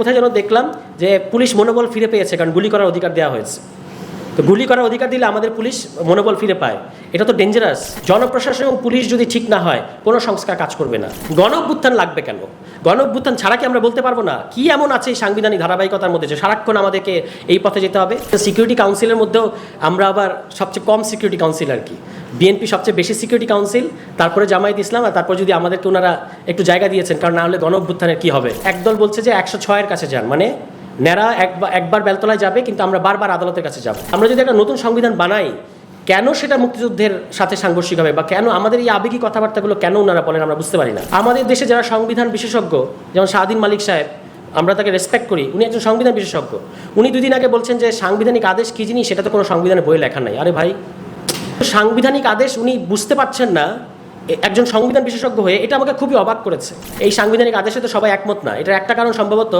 কোথায় যেন দেখলাম যে পুলিশ মনোবল ফিরে পেয়েছে কারণ গুলি করার অধিকার দেওয়া হয়েছে। তো গুলি করার অধিকার দিলে আমাদের পুলিশ মনোবল ফিরে পায়। এটা তো ডেঞ্জারাস জনপ্রশাসন এবং পুলিশ যদি ঠিক না হয়, কোনো সংস্কার কাজ করবে না। গণ লাগবে কেন? গণ ছাড়া কি আমরা বলতে পারব না? কি এমন আছে এই সাংবিধানিক ধারাবাহিকতার মধ্যে যে সারাক্ষণ আমাদেরকে এই পথে যেতে হবে? সিকিউরিটি কাউন্সিলের মধ্যেও আমরা আবার সবচেয়ে কম সিকিউরিটি কাউন্সিল আর কি। বিএনপি সবচেয়ে বেশি সিকিউরিটি কাউন্সিল তারপরে জামায়াত ইসলাম আর তারপর যদি আমাদেরকে ওনারা একটু জায়গা দিয়েছেন, কারণ না হলে গণ অভ্যুত্থানের কী হবে? একদল বলছে যে একশো ছয়ের কাছে যান। মানে ন্যাড়া একবার একবার বেলতলায় যাবে, কিন্তু আমরা বারবার আদালতের কাছে যাব। আমরা যদি একটা নতুন সংবিধান বানাই, কেন সেটা মুক্তিযুদ্ধের সাথে সাংঘর্ষিক হবে? বা কেন আমাদের এই আবেগী কথাবার্তাগুলো কেন ওনারা বলেন, আমরা বুঝতে পারি না। আমাদের দেশে যারা সংবিধান বিশেষজ্ঞ, যেমন শাহদিন মালিক সাহেব, আমরা তাকে রেসপেক্ট করি। উনি একজন সংবিধান বিশেষজ্ঞ। উনি দুদিন আগে বলছেন যে, সাংবিধানিক আদেশ কী জিনিস? সেটা তো কোনো সংবিধানে বই লেখা নাই। আরে ভাই, সাংবিধানিক আদেশ উনি বুঝতে পারছেন না একজন সংবিধান বিশেষজ্ঞ হয়ে এটা আমাকে খুবই অবাক করেছে। এই সাংবিধানিক আদেশে তো সবাই একমত না। এটার একটা কারণ সম্ভবত,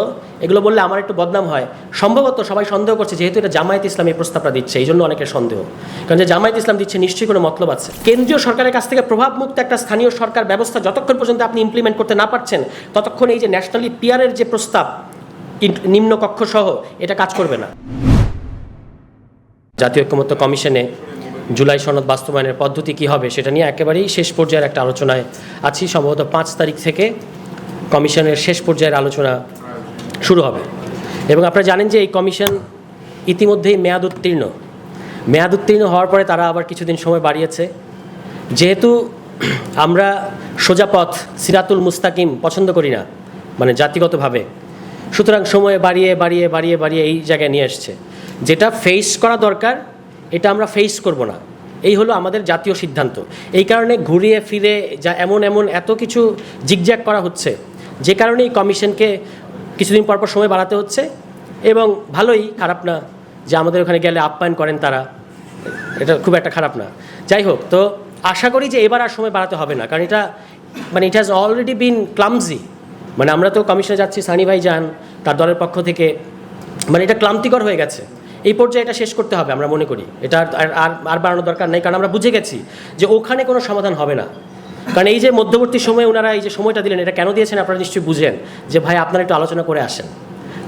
এগুলো বললে আমার একটু বদনাম হয়, সম্ভবত সবাই সন্দেহ করছে যেহেতু এটা জামায়াত ইসলাম এই প্রস্তাবটা দিচ্ছে, এই জন্য অনেকের সন্দেহ। কারণ যে জামায়াত ইসলাম দিচ্ছে নিশ্চয়ই কোনো মতলব আছে। কেন্দ্রীয় সরকারের কাছ থেকে প্রভাবমুক্ত একটা স্থানীয় সরকার ব্যবস্থা যতক্ষণ পর্যন্ত আপনি ইমপ্লিমেন্ট করতে না পারছেন, ততক্ষণ এই যে ন্যাশনালি পিয়ারের যে প্রস্তাব নিম্ন কক্ষ সহ এটা কাজ করবে না। জাতীয় ঐক্যমত্য কমিশনে জুলাই সনদ বাস্তবায়নের পদ্ধতি কী হবে সেটা নিয়ে একেবারেই শেষ পর্যায়ের একটা আলোচনায় আছি। সম্ভবত পাঁচ তারিখ থেকে কমিশনের শেষ পর্যায়ের আলোচনা শুরু হবে। এবং আপনারা জানেন যে এই কমিশন ইতিমধ্যেই মেয়াদ উত্তীর্ণ। মেয়াদ উত্তীর্ণ হওয়ার পরে তারা আবার কিছুদিন সময় বাড়িয়েছে। যেহেতু আমরা সোজাপথ সিরাতুল মুস্তাকিম পছন্দ করি না মানে জাতিগতভাবে, সুতরাং সময় বাড়িয়ে বাড়িয়ে বাড়িয়ে বাড়িয়ে এই জায়গায় নিয়ে আসছে। যেটা ফেস করা দরকার এটা আমরা ফেস করব না। এই হলো আমাদের জাতীয় সিদ্ধান্ত। এই কারণে ঘুরিয়ে ফিরে যা এমন এমন এত কিছু জিগজ্যাগ করা হচ্ছে, যে কারণে এই কমিশনকে কিছুদিন পর পর সময় বাড়াতে হচ্ছে এবং ভালোই খারাপ না যে আমাদের ওখানে গেলে আপ্যায়ন করেন তারা। এটা খুব একটা খারাপ না। যাই হোক, তো আশা করি যে এবার আর সময় বাড়াতে হবে না, কারণ এটা মানে it has already been clumsy মানে আমরা তো কমিশনে যাচ্ছি, সানি ভাই যান, তার দলের পক্ষ থেকে। মানে এটা ক্লান্তিকর হয়ে গেছে। এই পর্যায়ে এটা শেষ করতে হবে আমরা মনে করি। এটা আর- আর বাড়ানোর দরকার নেই, কারণ আমরা বুঝে গেছি যে ওখানে কোনো সমাধান হবে না। কারণ এই যে মধ্যবর্তী সময়ে ওনারা এই যে সময়টা দিলেন, এটা কেন দিয়েছেন আপনারা নিশ্চয়ই বুঝেন যে ভাই আপনারা একটু আলোচনা করে আসেন।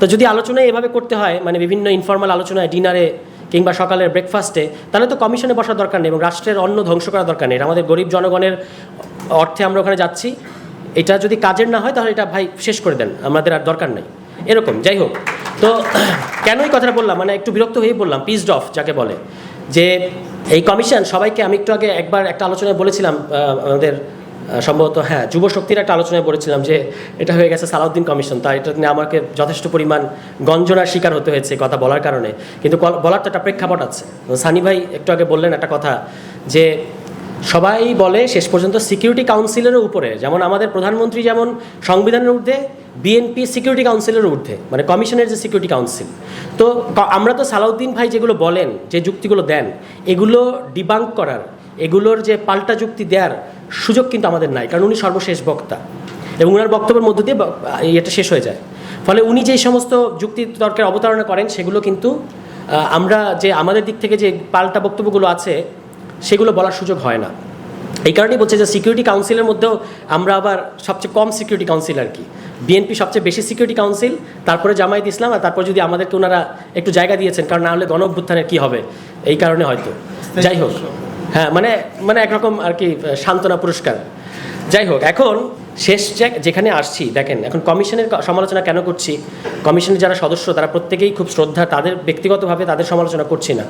তো যদি আলোচনায় এভাবে করতে হয় মানে বিভিন্ন ইনফর্মাল আলোচনায় ডিনারে কিংবা সকালের ব্রেকফাস্টে তাহলে তো কমিশনে বসার দরকার নেই এবং রাষ্ট্রের অন্য ধ্বংস করার দরকার নেই। আমাদের গরিব জনগণের অর্থে আমরা ওখানে যাচ্ছি। এটা যদি কাজের না হয়, তাহলে এটা ভাই শেষ করে দেন। আমাদের আর দরকার নেই। এরকম, যাই হোক। তো কেন এই কথাটা বললাম? মানে একটু বিরক্ত হয়েই বললাম পিসড অফ যাকে বলে, যে এই কমিশন সবাইকে আমি একটু আগে একবার একটা আলোচনায় বলেছিলাম আমাদের সম্ভবত হ্যাঁ যুব শক্তির একটা আলোচনায় বলেছিলাম যে এটা হয়ে গেছে সালাউদ্দিন কমিশন তাই এটা নিয়ে আমাকে যথেষ্ট পরিমাণ গঞ্জনার শিকার হতে হয়েছে কথা বলার কারণে। কিন্তু বলার তো একটা প্রেক্ষাপট আছে। সানি ভাই একটু আগে বললেন একটা কথা যে সবাই বলে শেষ পর্যন্ত সিকিউরিটি কাউন্সিলের উপরে, যেমন আমাদের প্রধানমন্ত্রী যেমন সংবিধানের ঊর্ধ্বে বিএনপি সিকিউরিটি কাউন্সিলের ঊর্ধ্বে মানে কমিশনের যে সিকিউরিটি কাউন্সিল। তো আমরা তো সালাউদ্দিন ভাই যেগুলো বলেন, যে যুক্তিগুলো দেন, এগুলো ডিবাঙ্ক করার, এগুলোর যে পাল্টা যুক্তি দেওয়ার সুযোগ কিন্তু আমাদের নাই, কারণ উনি সর্বশেষ বক্তা। এবং ওনার বক্তব্যের মধ্য দিয়ে এটা শেষ হয়ে যায়। ফলে উনি যেই সমস্ত যুক্তি তর্কের অবতারণা করেন, সেগুলো কিন্তু আমরা যে আমাদের দিক থেকে যে পাল্টা বক্তব্যগুলো আছে সেগুলো বলার সুযোগ হয় না। এই কারণেই বলছে যে সিকিউরিটি কাউন্সিলের মধ্যেও আমরা আবার সবচেয়ে কম সিকিউরিটি কাউন্সিল আর কি। বিএনপি সবচেয়ে বেশি সিকিউরিটি কাউন্সিল তারপরে জামায়াত ইসলাম আর তারপর যদি আমাদেরকে ওনারা একটু জায়গা দিয়েছেন কারণ না হলে গণ অভ্যুত্থানের কী হবে? এই কারণে হয়তো। যাই হোক। হ্যাঁ মানে মানে একরকম আর কি সান্ত্বনা পুরস্কার। যাই হোক এখন শেষ যেখানে আসছি দেখেন এখন কমিশনের সমালোচনা কেন করছি? কমিশনের যারা সদস্য তারা প্রত্যেকেই খুব শ্রদ্ধা তাদের ব্যক্তিগতভাবে তাদের সমালোচনা করছি না।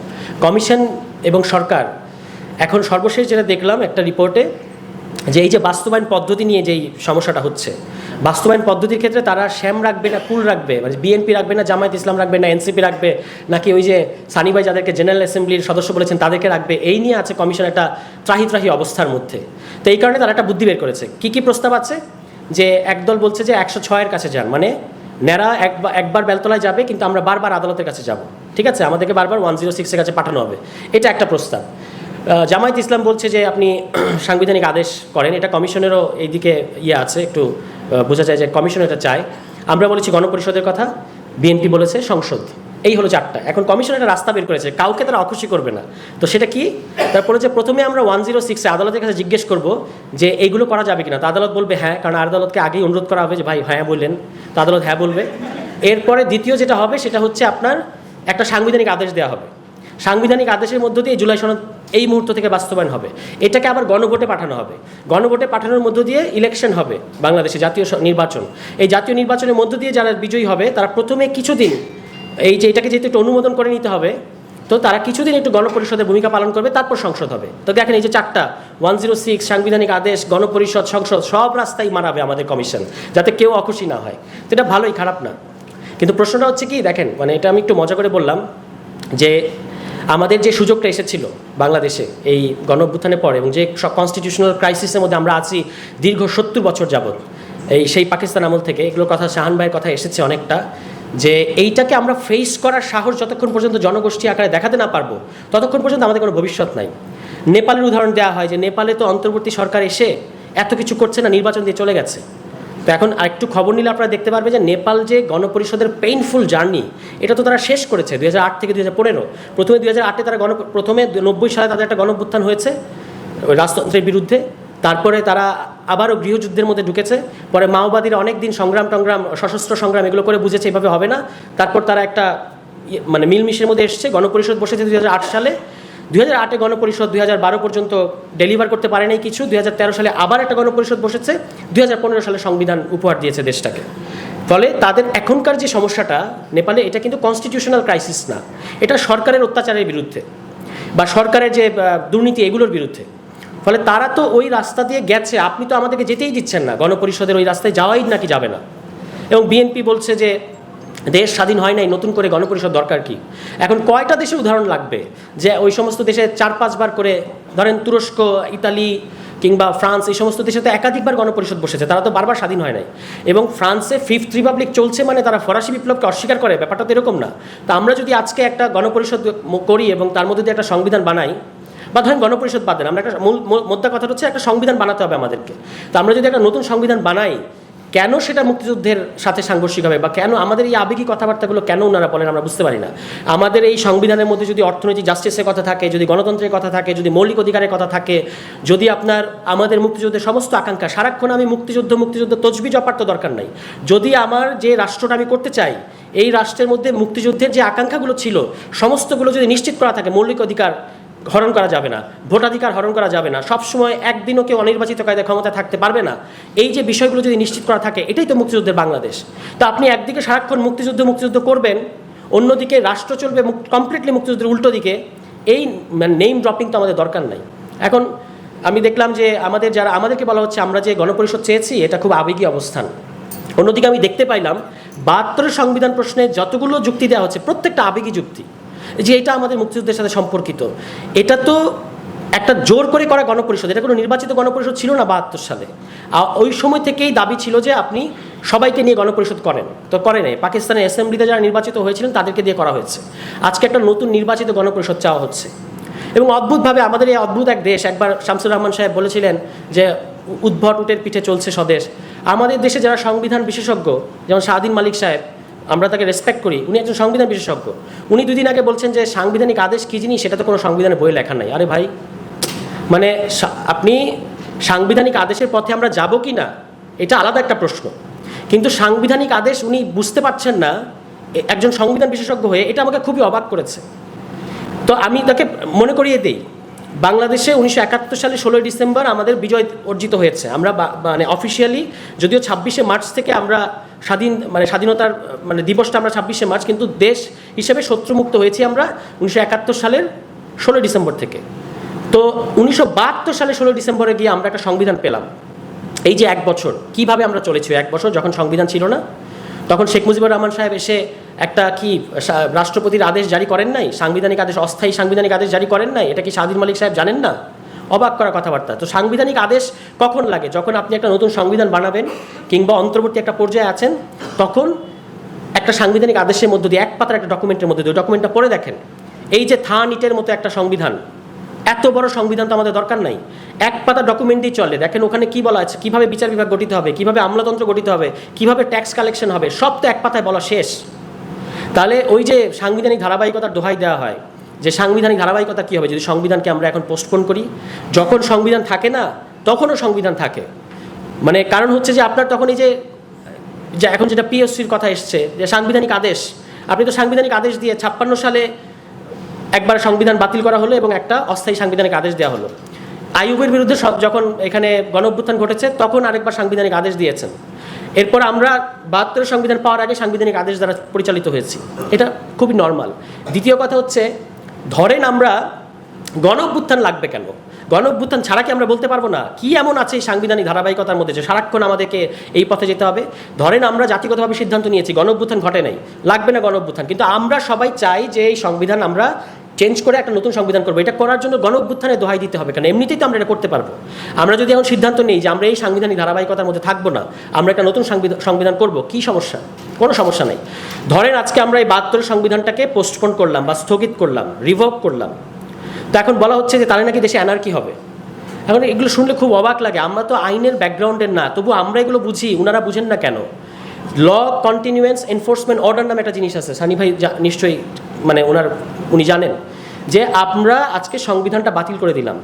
কমিশন এবং সরকার এখন সর্বশেষ যেটা দেখলাম একটা রিপোর্টে যে এই যে বাস্তবায়ন পদ্ধতি নিয়ে যেই সমস্যাটা হচ্ছে, বাস্তবায়ন পদ্ধতির ক্ষেত্রে তারা শ্যাম রাখবে না কুল রাখবে? মানে বিএনপি রাখবে না, জামায়াত ইসলাম রাখবে না এনসিপি রাখবে, নাকি ওই যে সানিভাই যাদেরকে জেনারেল অ্যাসেম্বলির সদস্য বলেছেন তাদেরকে রাখবে? এই নিয়ে আছে কমিশন একটা ত্রাহি ত্রাহি অবস্থার মধ্যে। তো এই কারণে তারা একটা বুদ্ধি বের করেছে। কি কি প্রস্তাব আছে? যে একদল বলছে যে একশো ছয়ের কাছে যান। মানে ন্যাড়া একবার একবার বেলতলায় যাবে, কিন্তু আমরা বারবার আদালতের কাছে যাব। ঠিক আছে? আমাদেরকে বারবার ওয়ান জিরো সিক্সের কাছে পাঠানো হবে। এটা একটা প্রস্তাব। জামায়াত ইসলাম বলছে যে আপনি সাংবিধানিক আদেশ করেন। এটা কমিশনেরও এইদিকে ইয়ে আছে, একটু বোঝা যায় যে কমিশন এটা চায়। আমরা বলেছি গণপরিষদের কথা, বিএনপি বলেছে সংসদ। এই হলো চারটা। এখন কমিশন একটা রাস্তা বের করেছে, কাউকে তারা অখুশি করবে না। তো সেটা কি? তারপরে যে প্রথমে আমরা ওয়ান জিরো সিক্সে আদালতের কাছে জিজ্ঞেস করব যে এইগুলো করা যাবে কিনা। তো আদালত বলবে হ্যাঁ। কারণ আদালতকে আগেই অনুরোধ করা হবে যে, ভাই হ্যাঁ বললেন। তো আদালত হ্যাঁ বলবে। এরপরে দ্বিতীয় যেটা হবে, সেটা হচ্ছে আপনার একটা সাংবিধানিক আদেশ দেওয়া হবে। সাংবিধানিক আদেশের মধ্য দিয়ে জুলাই সনদ এই মুহূর্ত থেকে বাস্তবায়ন হবে। এটাকে আবার গণভোটে পাঠানো হবে। গণভোটে পাঠানোর মধ্য দিয়ে ইলেকশন হবে বাংলাদেশে জাতীয় নির্বাচন। এই জাতীয় নির্বাচনের মধ্য দিয়ে যারা বিজয়ী হবে, তারা প্রথমে কিছুদিন এই যে এটাকে যেহেতু একটু অনুমোদন করে নিতে হবে, তো তারা কিছুদিন একটু গণপরিষদের ভূমিকা পালন করবে, তারপর সংসদ হবে। তো দেখেন এই যে চারটা ওয়ান জিরো সিক্স সাংবিধানিক আদেশ, গণপরিষদ, সংসদ, সব রাস্তায় মারাবে আমাদের কমিশন, যাতে কেউ অখুশি না হয়। তো এটা ভালোই, খারাপ না। কিন্তু প্রশ্নটা হচ্ছে কি, দেখেন মানে এটা আমি একটু মজা করে বললাম যে আমাদের যে সুযোগটা এসেছিল বাংলাদেশে এই গণ অভ্যুত্থানের পরে এবং যে কনস্টিটিউশনাল ক্রাইসিসের মধ্যে আমরা আছি দীর্ঘ সত্তর বছর যাবৎ, এই সেই পাকিস্তান আমল থেকে এগুলোর কথা শাহান ভাইয়ের কথা এসেছে অনেকটা, যে এইটাকে আমরা ফেস করার সাহস যতক্ষণ পর্যন্ত জনগোষ্ঠী আকারে দেখাতে না পারব, ততক্ষণ পর্যন্ত আমাদের কোনো ভবিষ্যৎ নাই। নেপালের উদাহরণ দেওয়া হয় যে নেপালে তো অন্তর্বর্তী সরকার এসে এত কিছু করছে না, নির্বাচন দিয়ে চলে গেছে। তো এখন আরেকটু খবর নিলে আপনারা দেখতে পারবে যে নেপাল যে গণপরিষদের পেইনফুল জার্নি এটা তো তারা শেষ করেছে দুই হাজার আট থেকে দুই হাজার পনেরো। প্রথমে আটে তারা গণ প্রথমে নব্বই সালে তাদের একটা গণঅভ্যুত্থান হয়েছে রাজতন্ত্রের বিরুদ্ধে। তারপরে তারা আবারও গৃহযুদ্ধের মধ্যে ঢুকেছে। পরে মাওবাদীরা অনেক দিন সংগ্রাম টংগ্রাম, সশস্ত্র সংগ্রাম এগুলো করে বুঝেছে, এভাবে হবে না। তারপর তারা একটা ইয়ে- মানে মিলমিশের মধ্যে এসছে, গণপরিষদ বসেছে দুই হাজার আট সালে। দুই হাজার আটে গণপরিষদ, দুই হাজার বারো পর্যন্ত ডেলিভার করতে পারে নাই কিছু, দুই হাজার তেরো সালে আবার একটা গণপরিষদ বসেছে, দুই হাজার পনেরো সালে সংবিধান উপহার দিয়েছে দেশটাকে। ফলে তাদের এখনকার যে সমস্যাটা, নেপালে এটা কিন্তু কনস্টিটিউশনাল ক্রাইসিস না, এটা সরকারের অত্যাচারের বিরুদ্ধে বা সরকারের যে দুর্নীতি এগুলোর বিরুদ্ধে। ফলে তারা তো ওই রাস্তা দিয়ে গেছে, আপনি তো আমাদেরকে যেতেই দিচ্ছেন না, গণপরিষদের ওই রাস্তায় যাওয়াই নাকি যাবে না। এবং বিএনপি বলছে যে দেশ স্বাধীন হয় নাই, নতুন করে গণপরিষদ দরকার কি? এখন কয়টা দেশের উদাহরণ লাগবে যে ওই সমস্ত দেশে চার পাঁচবার করে, ধরেন তুরস্ক, ইতালি কিংবা ফ্রান্স, এই সমস্ত দেশে তো একাধিকবার গণপরিষদ বসেছে, তারা তো বারবার স্বাধীন হয় নাই। এবং ফ্রান্সে ফিফথ রিপাবলিক চলছে মানে তারা ফরাসি বিপ্লবকে অস্বীকার করে, ব্যাপারটা তো এরকম না। তা আমরা যদি আজকে একটা গণপরিষদ করি এবং তার মধ্যে দিয়ে একটা সংবিধান বানাই, বা ধরেন গণপরিষদ বাদ দেন, আমরা একটা মূল- মোদ্দা কথা হচ্ছে একটা সংবিধান বানাতে হবে আমাদেরকে। তো আমরা যদি একটা নতুন সংবিধান বানাই কেন সেটা মুক্তিযুদ্ধের সাথে সাংঘর্ষিক হবে বা কেন আমাদের এই আবেগী কথাবার্তাগুলো কেন ওনারা বলেন আমরা বুঝতে পারি না? আমাদের এই সংবিধানের মধ্যে যদি অর্থনৈতিক জাস্টিসের কথা থাকে, যদি গণতন্ত্রের কথা থাকে, যদি মৌলিক অধিকারের কথা থাকে, যদি আপনার, আমাদের মুক্তিযুদ্ধের সমস্ত আকাঙ্ক্ষা, সারাক্ষণ আমি মুক্তিযুদ্ধ মুক্তিযুদ্ধ তজবি জপার তো দরকার নাই। যদি আমার যে রাষ্ট্রটা আমি করতে চাই, এই রাষ্ট্রের মধ্যে মুক্তিযুদ্ধের যে আকাঙ্ক্ষাগুলো ছিল, সমস্তগুলো যদি নিশ্চিত করা থাকে, মৌলিক অধিকার হরণ করা যাবে না, ভোটাধিকার হরণ করা যাবে না, সবসময় একদিনও কেউ অনির্বাচিত কায়দায় ক্ষমতা থাকতে পারবে না। এই যে বিষয়গুলো যদি নিশ্চিত করা থাকে, এটাই তো মুক্তিযুদ্ধের বাংলাদেশ। তো আপনি একদিকে সারাক্ষণ মুক্তিযুদ্ধ মুক্তিযুদ্ধ করবেন, অন্যদিকে রাষ্ট্র চলবে কমপ্লিটলি মুক্তিযুদ্ধের উল্টো দিকে, এই নেইম ড্রপিং তো আমাদের দরকার নাই। এখন আমি দেখলাম যে আমাদের যারা, আমাদেরকে বলা হচ্ছে আমরা যে গণপরিষদ চেয়েছি, এটা খুব আবেগী অবস্থান। অন্যদিকে আমি দেখতে পাইলাম, বাহাত্তরের সংবিধান প্রশ্নে যতগুলো যুক্তি দেওয়া হচ্ছে, প্রত্যেকটা আবেগী যুক্তি। যে এটা আমাদের মুক্তিযুদ্ধের সাথে সম্পর্কিত। এটা তো একটা জোর করে করা গণপরিষদ, এটা কোনো নির্বাচিত গণপরিষদ ছিল না বাহাত্তর সালে। ওই সময় থেকেই দাবি ছিল যে আপনি সবাইকে নিয়ে গণপরিষদ করেন। তো করে নেই। পাকিস্তানের অ্যাসেম্বলিতে যারা নির্বাচিত হয়েছিলেন, তাদেরকে দিয়ে করা হয়েছে। আজকে একটা নতুন নির্বাচিত গণপরিষদ চাওয়া হচ্ছে। এবং অদ্ভুতভাবে আমাদের এই অদ্ভুত এক দেশ, একবার শামসুর রহমান সাহেব বলেছিলেন যে উদ্ভট উটের পিঠে চলছে স্বদেশ। আমাদের দেশে যারা সংবিধান বিশেষজ্ঞ, যেমন শাহদিন মালিক সাহেব আমরা তাকে রেসপেক্ট করি। উনি একজন সংবিধান বিশেষজ্ঞ। উনি দুদিন আগে বলছেন যে, সাংবিধানিক আদেশ কী জিনিস? সেটা তো কোনো সংবিধানের বই লেখা নাই। আরে ভাই মানে আপনি সাংবিধানিক আদেশের পথে আমরা যাব কি না, এটা আলাদা একটা প্রশ্ন। কিন্তু সাংবিধানিক আদেশ উনি বুঝতে পারছেন না একজন সংবিধান বিশেষজ্ঞ হয়ে এটা আমাকে খুবই অবাক করেছে। তো আমি তাকে মনে করিয়ে দিই বাংলাদেশে উনিশশো একাত্তর সালে ষোলোই ডিসেম্বর আমাদের বিজয় অর্জিত হয়েছে। আমরা মানে অফিসিয়ালি যদিও ছাব্বিশে মার্চ থেকে আমরা স্বাধীন মানে স্বাধীনতার মানে দিবসটা আমরা ছাব্বিশে মার্চ, কিন্তু দেশ হিসেবে শত্রুমুক্ত হয়েছি আমরা উনিশশো একাত্তর সালের ষোলোই ডিসেম্বর থেকে। তো উনিশশো বাহাত্তর সালে ষোলোই ডিসেম্বরে গিয়ে আমরা একটা সংবিধান পেলাম। এই যে এক বছর, কীভাবে আমরা চলেছি এক বছর যখন সংবিধান ছিল না? তখন শেখ মুজিবুর রহমান সাহেব এসে একটা কি রাষ্ট্রপতির আদেশ জারি করেন নাই? সাংবিধানিক আদেশ, অস্থায়ী সাংবিধানিক আদেশ জারি করেন নাই? এটা কি স্বাধীন মালিক সাহেব জানেন না? অবাক করা কথাবার্তা। তো সাংবিধানিক আদেশ কখন লাগে? যখন আপনি একটা নতুন সংবিধান বানাবেন কিংবা অন্তর্বর্তী একটা পর্যায়ে আছেন, তখন একটা সাংবিধানিক আদেশের মধ্য দিয়ে, এক পাতার একটা ডকুমেন্টের মধ্যে দিয়ে ডকুমেন্টটা পড়ে দেখেন। এই যে থা নিটের মতো একটা সংবিধান এত বড় সংবিধান তো আমাদের দরকার নাই। এক পাতা ডকুমেন্ট দিয়ে চলে। দেখেন ওখানে কি বলা আছে? কীভাবে বিচার বিভাগ গঠিত হবে? কীভাবে আমলাতন্ত্র গঠিত হবে? কীভাবে ট্যাক্স কালেকশন হবে? সব তো এক পাতায় বলা শেষ। তাহলে ওই যে সাংবিধানিক ধারাবাহিকতার দোহাই দেওয়া হয়, যে সাংবিধানিক ধারাবাহিকতা কী হবে? যদি সংবিধানকে আমরা এখন পোস্টপোন করি, যখন সংবিধান থাকে না, তখনও সংবিধান থাকে। মানে কারণ হচ্ছে যে আপনার তখন এই যে যে এখন যেটা পিএসসির কথা এসছে, যে সাংবিধানিক আদেশ, আপনি তো সাংবিধানিক আদেশ দিয়ে ছাপ্পান্ন সালে একবার সংবিধান বাতিল করা হলো এবং একটা অস্থায়ী সাংবিধানিক আদেশ দেওয়া হলো। আইয়ুবের বিরুদ্ধে যখন এখানে গণ ঘটেছে, তখন আরেকবার সাংবিধানিক আদেশ দিয়েছেন। এরপর আমরা বাহাত্তর সংবিধান পাওয়ার আগে সাংবিধানিক আদেশ দ্বারা পরিচালিত হয়েছি। এটা খুবই নর্মাল। দ্বিতীয় কথা হচ্ছে, ধরেন আমরা গণ লাগবে কেন? গণ ছাড়া কি আমরা বলতে পারব না? কি এমন আছে এই সাংবিধানিক ধারাবাহিকতার মধ্যে যে সারাক্ষণ আমাদেরকে এই পথে যেতে হবে? ধরেন আমরা জাতিগতভাবে সিদ্ধান্ত নিয়েছি গণ ঘটে নাই। লাগবে না গণ কিন্তু আমরা সবাই চাই যে এই সংবিধান আমরা চেঞ্জ করে একটা নতুন সংবিধান করব। এটা করার জন্য গণ অভ্যুত্থানে দোহাই দিতে হবে কেন এমনিতেই তো আমরা এটা করতে পারব। আমরা যদি এখন সিদ্ধান্ত নিই যে আমরা এই সাংবিধানিক ধারাবাহিকতার মধ্যে থাকব না, আমরা একটা নতুন সংবিধান করব, কি সমস্যা? কোনো সমস্যা নাই। ধরেন আজকে আমরা এই বাহাত্তর সংবিধানটাকে পোস্টপোন করলাম বা স্থগিত করলাম রিভোভ করলাম। তো এখন বলা হচ্ছে যে তাহলে নাকি দেশে অ্যানার্কি হবে। এখন এগুলো শুনলে খুব অবাক লাগে, আমরা তো আইনের ব্যাকগ্রাউন্ডের না তবু আমরা এগুলো বুঝি ওনারা বুঝেন না কেন? ল কন্টিনিউয়েন্স এনফোর্সমেন্ট অর্ডার নামে একটা জিনিস আছে, সানি ভাই নিশ্চয়ই মানে ওনার উনি জানেন যে আমরা আজকে সংবিধানটা বাতিল করে দিলাম।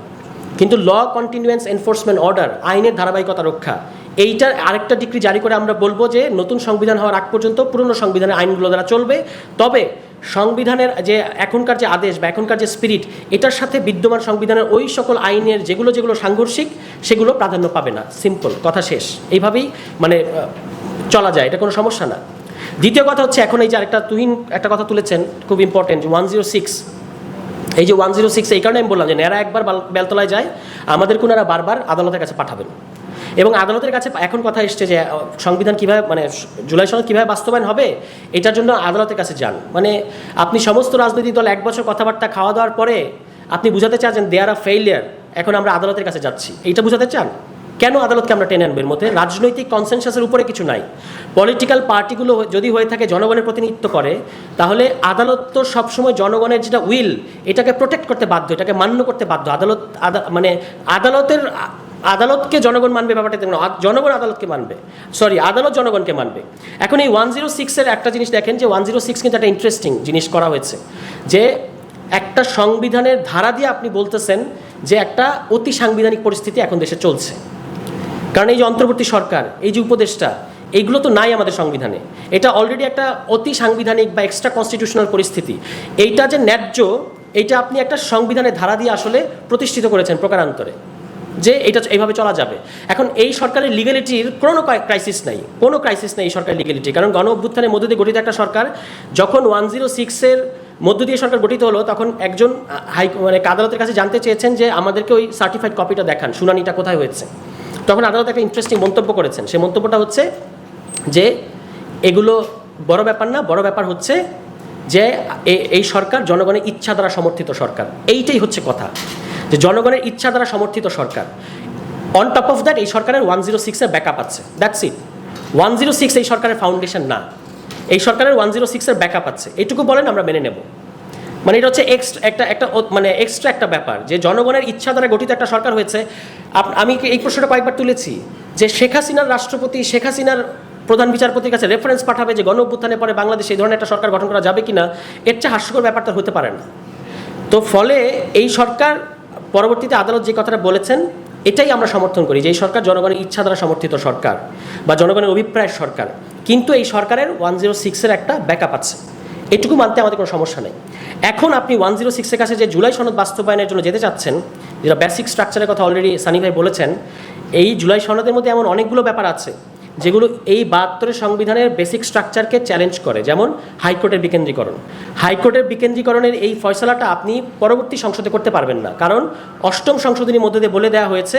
কিন্তু ল কন্টিনিউয়েন্স এনফোর্সমেন্ট অর্ডার, আইনের ধারাবাহিকতা রক্ষা, এইটার আরেকটা ডিগ্রি জারি করে আমরা বলব যে নতুন সংবিধান হওয়ার আগ পর্যন্ত পুরনো সংবিধানের আইনগুলো দ্বারা চলবে। তবে সংবিধানের যে এখনকার যে আদেশ বা এখনকার যে স্পিরিট এটার সাথে বিদ্যমান সংবিধানের ওই সকল আইনের যেগুলো যেগুলো সাংঘর্ষিক, সেগুলো প্রাধান্য পাবে না। সিম্পল কথা শেষ। এইভাবেই মানে চলা যায়। এটা কোনো সমস্যা না। দ্বিতীয় কথা হচ্ছে এখন এই যে আরেকটা তুহিন একটা কথা তুলেছেন, খুব ইম্পর্টেন্ট ওয়ান জিরো সিক্স এই যে ওয়ান জিরো সিক্স এই কারণে আমি বললাম যে নেরা একবার বেলতলায় যায়, আমাদের কোনারা বারবার আদালতের কাছে পাঠাবেন। এবং আদালতের কাছে এখন কথা এসছে যে সংবিধান কীভাবে মানে জুলাই সনদ কীভাবে বাস্তবায়ন হবে, এটার জন্য আদালতের কাছে যান। মানে আপনি সমস্ত রাজনৈতিক দল এক বছর কথাবার্তা খাওয়া দাওয়ার পরে, আপনি বুঝাতে চাচ্ছেন দে আর আ ফেইলিয়ার এখন আমরা আদালতের কাছে যাচ্ছি। এইটা বুঝাতে চান? কেন আদালতকে আমরা টেনে আনব? এর মধ্যে রাজনৈতিক কনসেনসাসের উপরে কিছু নাই। পলিটিক্যাল পার্টিগুলো যদি হয়ে থাকে, জনগণের প্রতিনিধিত্ব করে, তাহলে আদালত তো সবসময় জনগণের যেটা উইল এটাকে প্রোটেক্ট করতে বাধ্য, এটাকে মান্য করতে বাধ্য। আদালত মানে আদালতের আদালতকে জনগণ মানবে ব্যাপারটা নয়। জনগণ আদালতকে মানবে। সরি আদালত জনগণকে মানবে। এখন এই ওয়ান জিরো সিক্সের একটা জিনিস দেখেন যে ওয়ান জিরো সিক্স কিন্তু একটা ইন্টারেস্টিং জিনিস করা হয়েছে। যে একটা সংবিধানের ধারা দিয়ে আপনি বলতেছেন যে একটা অতি সাংবিধানিক পরিস্থিতি এখন দেশে চলছে। কারণ এই যে অন্তর্বর্তী সরকার, এই যে উপদেষ্টা, এইগুলো তো নাই আমাদের সংবিধানে। এটা অলরেডি একটা অতি সাংবিধানিক বা এক্সট্রা কনস্টিটিউশনাল পরিস্থিতি। এইটা যে ন্যায্য, এইটা আপনি একটা সংবিধানের ধারা দিয়ে আসলে প্রতিষ্ঠিত করেছেন প্রকারান্তরে, যে এটা এইভাবে চলা যাবে। এখন এই সরকারের লিগ্যালিটির কোনো ক্রাইসিস নাই, কোনো ক্রাইসিস নেই এই সরকারের লিগ্যালিটি কারণ গণ অভ্যুত্থানের মধ্য দিয়ে গঠিত একটা সরকার, যখন ওয়ান জিরো সিক্সের মধ্য দিয়ে সরকার গঠিত হলো, তখন একজন হাই মানে আদালতের কাছে জানতে চেয়েছেন যে আমাদেরকে ওই সার্টিফাইড কপিটা দেখান, শুনানিটা কোথায় হয়েছে। তখন আদালত একটা ইন্টারেস্টিং মন্তব্য করেছেন। সেই মন্তব্যটা হচ্ছে যে এগুলো বড় ব্যাপার না, বড় ব্যাপার হচ্ছে যে এই সরকার জনগণের ইচ্ছা দ্বারা সমর্থিত সরকার। এইটাই হচ্ছে কথা। যে জনগণের ইচ্ছা দ্বারা সমর্থিত সরকার। অন টপ অফ দ্যাট এই সরকারের ওয়ান জিরো সিক্সের ব্যাকআপ আছে। That's it one zero six এই সরকারের ফাউন্ডেশন না। এই সরকারের ওয়ান জিরো সিক্সের ব্যাকআপ আছে। এইটুকু বলেন, আমরা মেনে নেব। মানে এটা হচ্ছে এক্সট্রা একটা একটা মানে এক্সট্রা একটা ব্যাপার যে জনগণের ইচ্ছা দ্বারা গঠিত একটা সরকার হয়েছে। আমি এই প্রশ্নটা কয়েকবার তুলেছি যে শেখ হাসিনার রাষ্ট্রপতি, শেখ হাসিনার প্রধান বিচারপতির কাছে রেফারেন্স পাঠাবে যে গণ অভ্যুত্থানের পরে বাংলাদেশে এই ধরনের একটা সরকার গঠন করা যাবে কিনা, এর চেয়ে হাস্যকর ব্যাপারটা হতে পারে না। তো ফলে এই সরকার পরবর্তীতে আদালত যে কথাটা বলেছেন, এটাই আমরা সমর্থন করি যে এই সরকার জনগণের ইচ্ছা দ্বারা সমর্থিত সরকার বা জনগণের অভিপ্রায়ের সরকার। কিন্তু এই সরকারের ওয়ান জিরো সিক্সের একটা ব্যাকআপ আছে। এটুকু মানতে আমাদের কোনো সমস্যা নেই। এখন আপনি ওয়ান জিরো সিক্সের কাছে যে জুলাই সনদ বাস্তবায়নের জন্য যেতে চাচ্ছেন, যেটা বেসিক স্ট্রাকচারের কথা অলরেডি সানি ভাই বলেছেন, এই জুলাই সনদের মধ্যে এমন অনেকগুলো ব্যাপার আছে, যেগুলো এই বাহাত্তরের সংবিধানের বেসিক স্ট্রাকচারকে চ্যালেঞ্জ করে, যেমন হাইকোর্টের বিকেন্দ্রীকরণ। হাইকোর্টের বিকেন্দ্রীকরণের এই ফয়সলাটা আপনি পরবর্তী সংসদে করতে পারবেন না, কারণ অষ্টম সংশোধনীর মধ্যে দিয়ে বলে দেওয়া হয়েছে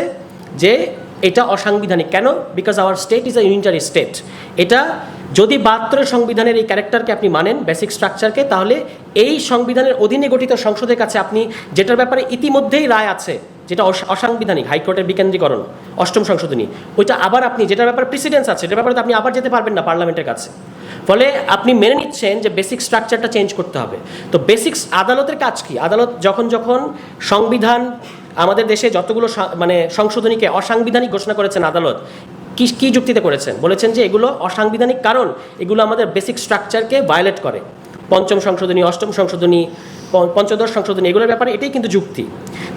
যে এটা অসাংবিধানিক। কেন? Because our state is a unitary state এটা যদি বাহাত্তরের সংবিধানের এই ক্যারেক্টারকে আপনি মানেন বেসিক স্ট্রাকচারকে তাহলে এই সংবিধানের অধীনে গঠিত সংসদের কাছে আপনি যেটার ব্যাপারে ইতিমধ্যেই রায় আছে, যেটা অস- অসাংবিধানিক, হাইকোর্টের বিকেন্দ্রীকরণ, অষ্টম সংশোধনী, ওইটা আবার আপনি, যেটার ব্যাপারে প্রেসিডেন্স আছে, যেটার ব্যাপারে আপনি আবার যেতে পারবেন না পার্লামেন্টের কাছে। ফলে আপনি মেনে নিচ্ছেন যে বেসিক স্ট্রাকচারটা চেঞ্জ করতে হবে। তো বেসিক্স আদালতের কাজ কি? আদালত যখন যখন সংবিধান আমাদের দেশে যতগুলো মানে সংশোধনীকে অসাংবিধানিক ঘোষণা করেছেন আদালত, কি, কী যুক্তিতে করেছেন? বলেছেন যে এগুলো অসাংবিধানিক কারণ, এগুলো আমাদের বেসিক স্ট্রাকচারকে ভায়োলেট করে। পঞ্চম সংশোধনী, অষ্টম সংশোধনী, পঞ্চদশ সংশোধনী, এগুলোর ব্যাপারে এটাই কিন্তু যুক্তি।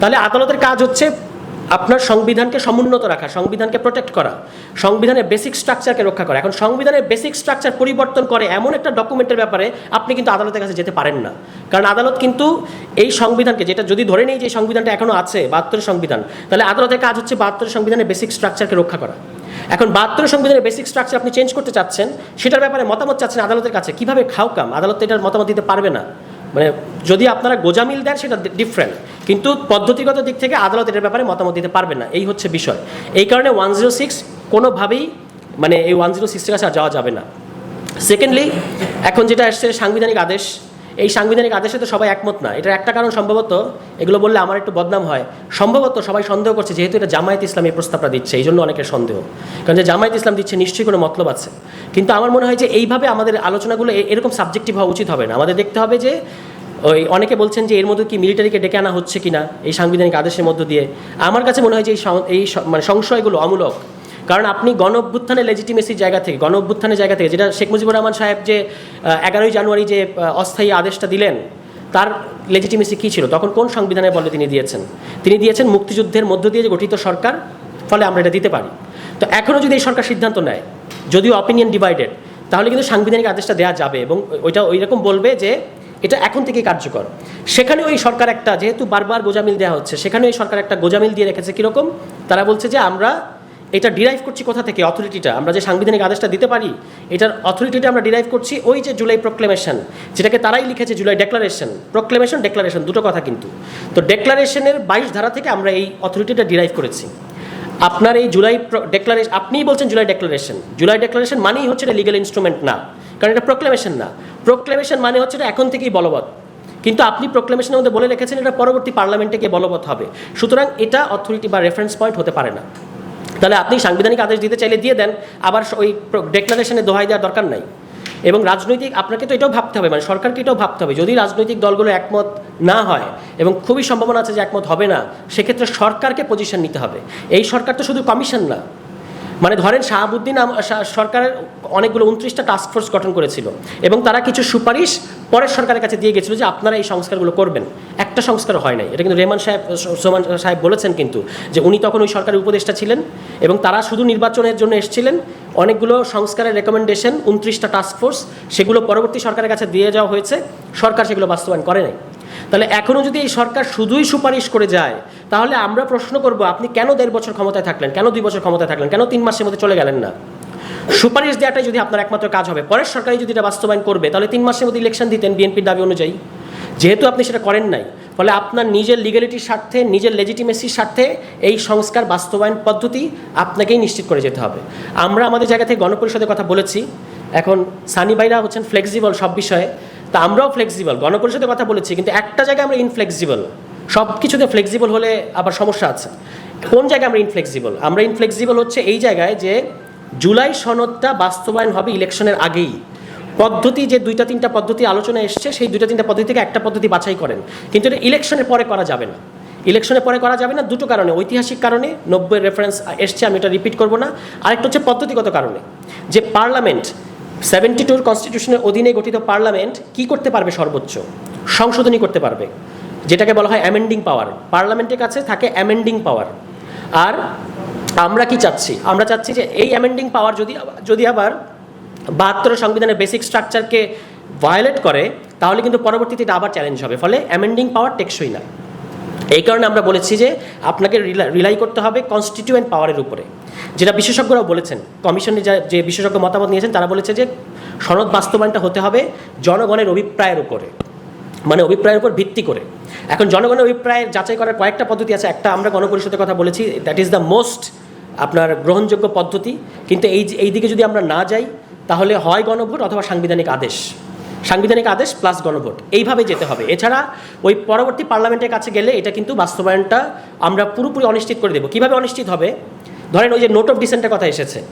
তাহলে আদালতের কাজ হচ্ছে আপনার সংবিধানকে সমুন্নত রাখা, সংবিধানকে প্রোটেক্ট করা, সংবিধানের বেসিক স্ট্রাকচারকে রক্ষা করা। এখন সংবিধানের বেসিক স্ট্রাকচার পরিবর্তন করে এমন একটা ডকুমেন্টের ব্যাপারে আপনি কিন্তু আদালতের কাছে যেতে পারেন না। কারণ আদালত কিন্তু এই সংবিধানকে, যেটা যদি ধরে নেই যে সংবিধানটা এখনও আছে বাহাত্তরের সংবিধান, তাহলে আদালতের কাজ হচ্ছে বাহাত্তরের সংবিধানের বেসিক স্ট্রাকচারকে রক্ষা করা। এখন বাহাত্তরের সংবিধানের বেসিক স্ট্রাকচার আপনি চেঞ্জ করতে চাচ্ছেন, সেটার ব্যাপারে মতামত চাচ্ছেন আদালতের কাছে, কীভাবে খাওকাম আদালত এটার মতামত দিতে পারবে না। মানে যদি আপনারা গোজামিল দেন, সেটা ডিফারেন্ট কিন্তু পদ্ধতিগত দিক থেকে আদালত এটার ব্যাপারে মতামত দিতে পারবে না। এই হচ্ছে বিষয়। এই কারণে ওয়ান জিরো সিক্স কোনোভাবেই মানে এই ওয়ান জিরো সিক্সের কাছে আর যাওয়া যাবে না। সেকেন্ডলি এখন যেটা এসছে, সাংবিধানিক আদেশ এই সাংবিধানিক আদেশে তো সবাই একমত না। এটার একটা কারণ সম্ভবত, এগুলো বললে আমার একটু বদনাম হয়। সম্ভবত সবাই সন্দেহ করছে, যেহেতু এটা জামায়াত ইসলাম এই প্রস্তাবটা দিচ্ছে, এই জন্য অনেকের সন্দেহ। কারণ যে জামায়াত ইসলাম দিচ্ছে নিশ্চয়ই কোনো মতলব আছে। কিন্তু আমার মনে হয় যে এইভাবে আমাদের আলোচনাগুলো এরকম সাবজেক্টিভ হওয়া উচিত হবে না। আমাদের দেখতে হবে যে ওই অনেকে বলছেন যে এর মধ্যে কি মিলিটারিকে ডেকে আনা হচ্ছে কিনা, এই সাংবিধানিক আদেশের মধ্য দিয়ে। আমার কাছে মনে হয় যে এই মানে সংশয়গুলো অমূলক। কারণ আপনি গণ অভ্যুত্থানের লেজিটিমেসির জায়গা থেকে গণ অভ্যুত্থানের জায়গা থেকে, যেটা শেখ মুজিবুর রহমান সাহেব যে এগারোই জানুয়ারি যে অস্থায়ী আদেশটা দিলেন, তার লেজিটিমেসি কী ছিল? তখন কোন সংবিধানের বলে তিনি দিয়েছেন? তিনি দিয়েছেন মুক্তিযুদ্ধের মধ্য দিয়ে যে গঠিত সরকার, ফলে আমরা এটা দিতে পারি। তো এখনও যদি এই সরকার সিদ্ধান্ত নেয়, যদিও অপিনিয়ন ডিভাইডেড তাহলে কিন্তু সাংবিধানিক আদেশটা দেওয়া যাবে এবং ওইটা ওই রকম বলবে যে, এটা এখন থেকেই কার্যকর। সেখানে ওই সরকার একটা, যেহেতু বারবার গোজামিল দেওয়া হচ্ছে সেখানে ওই সরকার একটা গোজামিল দিয়ে রেখেছে কীরকম? তারা বলছে যে আমরা এটা ডিরাইভ করছি কোথা থেকে? অথরিটিটা আমরা যে সাংবিধানিক আদেশটা দিতে পারি, এটার অথরিটিটা আমরা ডিরাইভ করছি ওই যে জুলাই প্রোক্লেমেশন যেটাকে তারাই লিখেছে জুলাই ডেক্লারেশন প্রোক্লেমেশন ডেক্লারেশন দুটো কথা কিন্তু। তো ডেক্লারেশনের বাইশ ধারা থেকে আমরা এই অথরিটিটা ডিরাইভ করেছি। আপনার এই জুলাই ডেক্লারেশন আপনিই বলছেন জুলাই ডেক্লারেশন জুলাই ডেক্লারেশন মানেই হচ্ছে এটা লিগাল ইনস্ট্রুমেন্ট না, কারণ এটা প্রোক্লেমেশন না। প্রোক্লেমেশন মানে হচ্ছে এটা এখন থেকেই বলবৎ। কিন্তু আপনি প্রোক্লেমেশনের মধ্যে বলে রেখেছেন এটা পরবর্তী পার্লামেন্টে গিয়ে বলবৎ হবে। সুতরাং এটা অথরিটি বা রেফারেন্স পয়েন্ট হতে পারে না। তাহলে আপনি সাংবিধানিক আদেশ দিতে চাইলে দিয়ে দেন, আবার ওই ডেক্লারেশনে দোহাই দেওয়ার দরকার নাই। এবং রাজনৈতিক, আপনাকে তো এটাও ভাবতে হবে মানে সরকারকে এটাও ভাবতে হবে, যদি রাজনৈতিক দলগুলো একমত না হয় এবং খুবই সম্ভাবনা আছে যে একমত হবে না, সেক্ষেত্রে সরকারকে পজিশন নিতে হবে। এই সরকার তো শুধু কমিশন না। মানে ধরেন শাহাবুদ্দিন সরকারের অনেকগুলো উনত্রিশটা টাস্ক ফোর্স গঠন করেছিল, এবং তারা কিছু সুপারিশ পরের সরকারের কাছে দিয়ে গেছিল যে আপনারা এই সংস্কারগুলো করবেন। একটা সংস্কার হয় নাই। এটা কিন্তু রেমান সাহেব সোমান সাহেব বলেছেন কিন্তু যে উনি তখন ওই সরকারের উপদেষ্টা ছিলেন এবং তারা শুধু নির্বাচনের জন্য এসেছিলেন। অনেকগুলো সংস্কারের রেকমেন্ডেশন উনত্রিশটা টাস্ক ফোর্স সেগুলো পরবর্তী সরকারের কাছে দিয়ে যাওয়া হয়েছে। সরকার সেগুলো বাস্তবায়ন করে নাই। তাহলে এখনও যদি এই সরকার শুধুই সুপারিশ করে যায়, তাহলে আমরা প্রশ্ন করব, আপনি কেন দেড় বছর ক্ষমতায় থাকলেন? কেন দুই বছর ক্ষমতায় থাকলেন? কেন তিন মাসের মধ্যে চলে গেলেন না? সুপারিশ দেওয়াটাই যদি আপনার একমাত্র কাজ হবে। পরের সরকারই যদি এটা বাস্তবায়ন করবে, তাহলে তিন মাসের মধ্যে ইলেকশন দিতেন বিএনপির দাবি অনুযায়ী। যেহেতু আপনি সেটা করেন নাই, ফলে আপনার নিজের লিগ্যালিটির স্বার্থে, নিজের লেজিটিমেসির স্বার্থে এই সংস্কার বাস্তবায়ন পদ্ধতি আপনাকেই নিশ্চিত করে যেতে হবে। আমরা আমাদের জায়গা থেকে গণপরিষদের কথা বলেছি। এখন সানি ভাইরা হচ্ছেন ফ্লেক্সিবল সব বিষয়ে। তা আমরাও ফ্লেক্সিবল গণপরিষদের কথা বলেছি, কিন্তু একটা জায়গায় আমরা ইনফ্লেক্সিবল সব কিছুতে ফ্লেক্সিবল হলে আবার সমস্যা আছে। কোন জায়গায় আমরা ইনফ্লেক্সিবল আমরা ইনফ্লেক্সিবল হচ্ছে এই জায়গায় যে জুলাই সনদটা বাস্তবায়ন হবে ইলেকশনের আগেই। পদ্ধতি যে দুইটা তিনটা পদ্ধতি আলোচনা এসছে, সেই দুইটা তিনটা পদ্ধতি থেকে একটা পদ্ধতি বাছাই করেন। কিন্তু এটা ইলেকশনের পরে করা যাবে না। ইলেকশনের পরে করা যাবে না, দুটো কারণে। ঐতিহাসিক কারণে নব্বই রেফারেন্স এসছে, আমি এটা রিপিট করব না। আরেকটা হচ্ছে পদ্ধতিগত কারণে। যে পার্লামেন্ট সেভেন্টি টুর কনস্টিটিউশনের অধীনে গঠিত পার্লামেন্ট কি করতে পারবে সর্বোচ্চ? সংশোধনী করতে পারবে। যেটাকে বলা হয় অ্যামেন্ডিং পাওয়ার পার্লামেন্টের কাছে থাকে অ্যামেন্ডিং পাওয়ার আর আমরা কি চাচ্ছি? আমরা চাচ্ছি যে এই অ্যামেন্ডিং পাওয়ার যদি যদি আবার বাহাত্তর সংবিধানের বেসিক স্ট্রাকচারকে ভায়োলেট করে, তাহলে কিন্তু পরবর্তীতে এটা আবার চ্যালেঞ্জ হবে। ফলে অ্যামেন্ডিং পাওয়ার টেকসই না। এই কারণে আমরা বলেছি যে আপনাকে রিলাই করতে হবে কনস্টিটিউয়েন্ট পাওয়ারের উপরে। যেটা বিশেষজ্ঞরাও বলেছেন। কমিশনে যা বিশেষজ্ঞ মতামত নিয়েছেন, তারা বলেছে যে সনদ বাস্তবায়নটা হতে হবে জনগণের অভিপ্রায়ের উপরে। মানে অভিপ্রায়ের উপর ভিত্তি করে। এখন জনগণের অভিপ্রায় যাচাই করার কয়েকটা পদ্ধতি আছে। একটা আমরা গণপরিষদের কথা বলেছি দ্যাট ইজ দ্য মোস্ট আপনার গ্রহণযোগ্য পদ্ধতি। কিন্তু এই এই দিকে যদি আমরা না যাই, তাহলে হয় গণভোট অথবা সাংবিধানিক আদেশ। সাংবিধানিক আদেশ প্লাস গণভোট। এইভাবে যেতে হবে। এছাড়া ওই পরবর্তী পার্লামেন্টের কাছে গেলে এটা কিন্তু বাস্তবায়নটা আমরা পুরোপুরি অনিশ্চিত করে দেবো। কীভাবে অনিশ্চিত হবে? ধরেন ওই যে নোট অফ ডিসেন্টের কথা এসেছে।